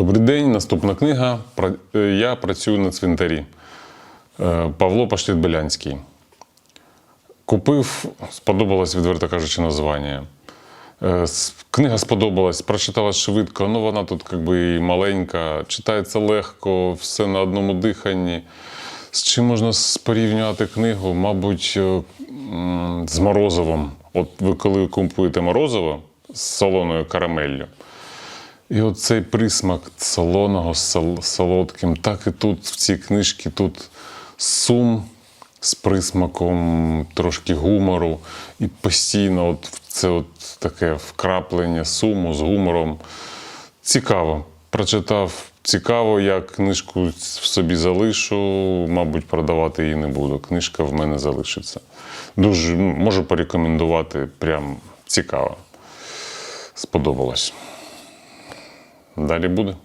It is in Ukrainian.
Добрий день, наступна книга. Е, Я працюю на цвинтарі. Е, Павло Паштит Белянський. Купив, сподобалось, відверто кажучи, названня. Е, Книга сподобалась, прочитала швидко, ну вона тут якби і маленька, читається легко, все на одному диханні. З чим можна порівнювати книгу? Мабуть, з морозивом. От ви коли купуєте морозиво з солоною карамеллю, і от цей присмак солоного з солодким, так і тут, в цій книжці, тут сум з присмаком трошки гумору, і постійно от це от таке вкраплення суму з гумором. Цікаво. Прочитав цікаво, я книжку в собі залишу, мабуть, продавати її не буду. Книжка в мене залишиться. Дуже можу порекомендувати, прям цікаво. Сподобалось. Далі буде.